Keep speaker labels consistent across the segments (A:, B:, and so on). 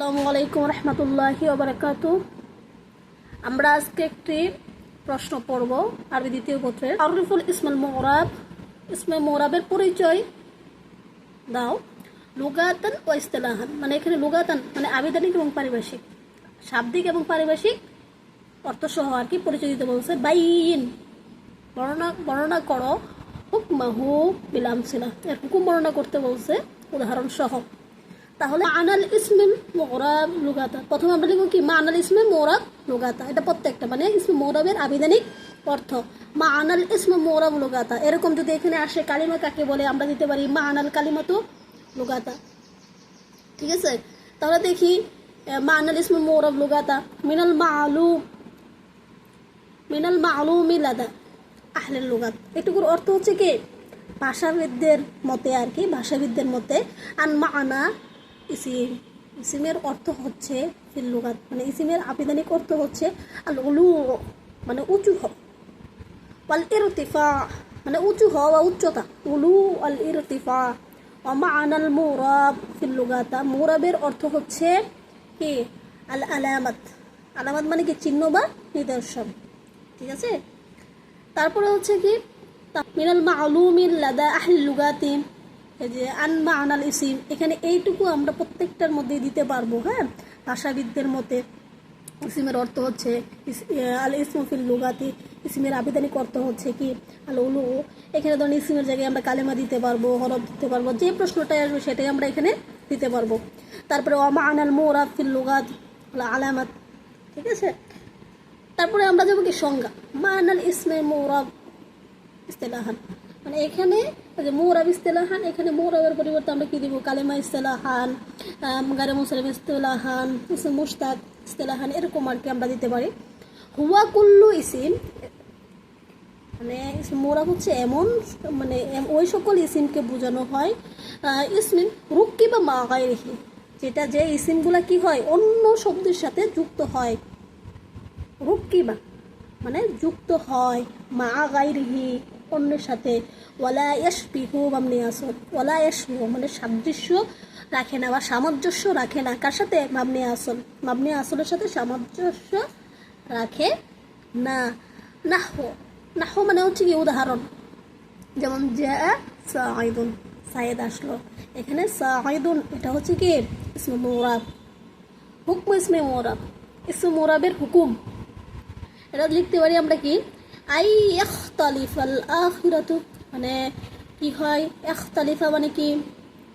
A: আসসালামু আলাইকুম রহমতুল্লাহি আমরা আজকে একটি প্রশ্ন পড়ব আরবি দ্বিতীয় পত্রের। আরিফুল ইসমাল মোরাব ইসমে মোরাবের পরিচয় দাও। লুগাতান ও ইস্তেলাহান মানে এখানে লুগাতান মানে আবেদনিক এবং পারিভাষিক। শাব্দিক এবং পারিভাষিক অর্থসহ আর কি পরিচয় দিতে বলছে। বাইন, বর্ণনা বর্ণনা করো। হুকমাহু বিলামসিলা এর হুকুম বর্ণনা করতে বলছে। উদাহরণ সহ তাহলে আনাল ইসমিম মোরাব লুগাতা প্রথমে আমরা লিখব কি? মা আনাল ইসমে মোরাব লুগাতা এটা প্রত্যেকটা মানে ইসমে মোরাবের আবিধানিক অর্থ। মা আনাল ইসমে মোরাব লুগাতা এরকম যদি এখানে আসে কালিমা, কাকে বলে? আমরা দিতে পারি মা আনাল কালিমা তো লুগাতা ঠিক আছে? তাহলে দেখি মা আনাল ইসমে মোরাব লুগাতা মিনাল মালু, মিনাল মালুমি লাদা আহলের লুগাত এটুকুর অর্থ হচ্ছে কি? ভাষাবিদদের মতে আর কি, ভাষাবিদদের মতে। আন মানা ইসিম ইসিমের অর্থ হচ্ছে ফিল লুগাত মানে ইসিমের আবেদনিক অর্থ হচ্ছে আল উলু মানে উঁচু হ ওয়াল ইরতিফা মানে উঁচু হওয়া বা উচ্চতা। উলু আল ইরতিফা অমা আনাল মুরাব ফিল লুগাতা। মুরাবের অর্থ হচ্ছে কি? আল আলামাত। আলামাত মানে কি? চিহ্ন বা নিদর্শন। ঠিক আছে? তারপরে হচ্ছে কি? মিনাল মালুমিল লাদা আহল লুগাতি। এই যে আন মানাল ইসিম এখানে এইটুকু আমরা প্রত্যেকটার মধ্যে দিতে পারব হ্যাঁ? ভাষাবিদদের মতে ইসিমের অর্থ হচ্ছে আল ইসমফিল লুগাতি, ইসিমের আবেদনিক অর্থ হচ্ছে কি? আল উলু। এখানে ধরুন ইসিমের জায়গায় আমরা কালেমা দিতে পারব, হরফ দিতে পারব, যে প্রশ্নটাই আসবে সেটাই আমরা এখানে দিতে পারব। তারপরে অমা আনাল মোরাব ফিল লুগাত আলামাত, ঠিক আছে? তারপরে আমরা যাব কি সংজ্ঞা। মানাল ইসমে মোরাব ইস্তেলাহান। মানে এখানে যে মোরাব ইস্তেলাহান, এখানে মোরাবের পরিবর্তে আমরা কি দিব? কালেমা ইস্তেলাহান গারে মুসলিম ইস্তেলাহান মুস্তাক ইস্তেলাহান, এরকম আর কি আমরা দিতে পারি। হুয়া কুল্লু ইসিম মানে মোরাব হচ্ছে এমন মানে ওই সকল ইসিমকে বোঝানো হয় ইসমিন রুক্কি বা মা গায়ে রেখে যেটা যে ইসিমগুলা কি হয়? অন্য শব্দের সাথে যুক্ত হয়। রুকিবা মানে যুক্ত হয়, মা গাইরিহি অন্যের সাথে ওয়ালা পিহু বামনি আসল ওয়ালা ইয়াসবিহু মানে সাদৃশ্য রাখে না বা সামঞ্জস্য রাখে না। কার সাথে? মামনি আসল। মামনি আসলের সাথে সামঞ্জস্য রাখে না। নাহ নাহ মানে হচ্ছে কি উদাহরণ। যেমন জা সাইদুন সাইদ আসলো। এখানে সাইদুন এটা হচ্ছে কি? ইসমে মোরাব। হুকম ইসমে মোরাব। ইসমে মোরাবের হুকুম। এটা লিখতে পারি আমরা কি? আই এখতালিফাল আখিরাতু মানে কি হয়? এখতালিফা মানে কি?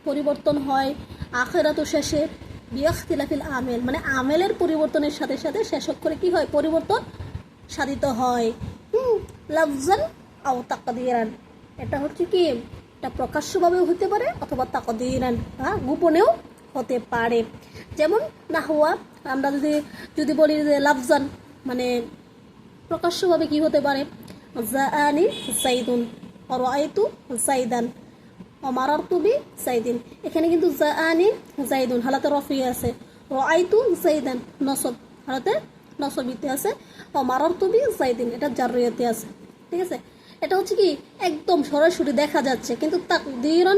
A: পরিবর্তন হয় আখেরাতু শেষে বিয়খতিলাফিল আমেল। মানে আমেলের পরিবর্তনের সাথে সাথে শেষ করে কি হয়? পরিবর্তন সাধিত হয়। হুম, লাফজান আও তাকদিরান। এটা হচ্ছে কি? এটা প্রকাশ্যভাবেও হতে পারে অথবা তাকদিরান, বা গোপনেও হতে পারে। যেমন না হওয়া আমরা যদি যদি বলি যে লাফজান মানে প্রকাশ্যভাবে কি হতে পারে? জাআনি সাইদুন রাআইতু সাইদান অমারারতু বি সাইদিন এখানে কিন্তু জাআনি জাইদুন হালাতে রফি আছে। রাআইতু সাইদান নসব, হালাতে নসবিতে আছে। ও অমারারতু বি সাইদিন এটা জারিয়াতে আছে। ঠিক আছে? এটা হচ্ছে কি, একদম সরাসরি দেখা যাচ্ছে, কিন্তু তাকদিরন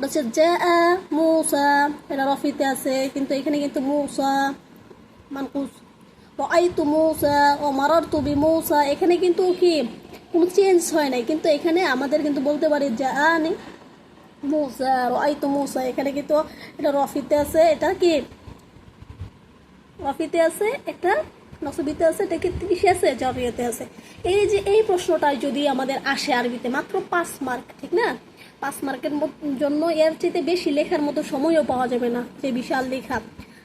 A: হচ্ছে জা মুসা এটা রফিতে আছে, কিন্তু এখানে কিন্তু মুসা মানকুস মুসা ও মারারতু বি মুসা এখানে কিন্তু কি কোনো চেঞ্জ হয় নাই। কিন্তু এখানে আমাদের কিন্তু বলতে পারি যে আনি মুসা মুসা, এখানে কিন্তু এটা রফিতে আছে, এটা কি? রফিতে আছে, একটা নসবিতে আছে, এটা কি কিসে আছে জরিয়াতে আছে। এই যে এই প্রশ্নটাই যদি আমাদের আসে আরবিতে, মাত্র পাঁচ মার্ক, ঠিক না? পাঁচ মার্কের জন্য এর চাইতে বেশি লেখার মতো সময়ও পাওয়া যাবে না, যে বিশাল লেখা।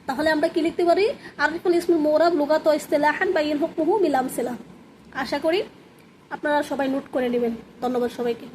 A: তাহলে আমরা কি লিখতে পারি? আরিফুল ইসমুল মোরাব লুগাত ইস্তেলাহান বা ইন হুকমুহু মিলামসিলা। আশা করি আপনারা সবাই নোট করে নেবেন। ধন্যবাদ সবাইকে।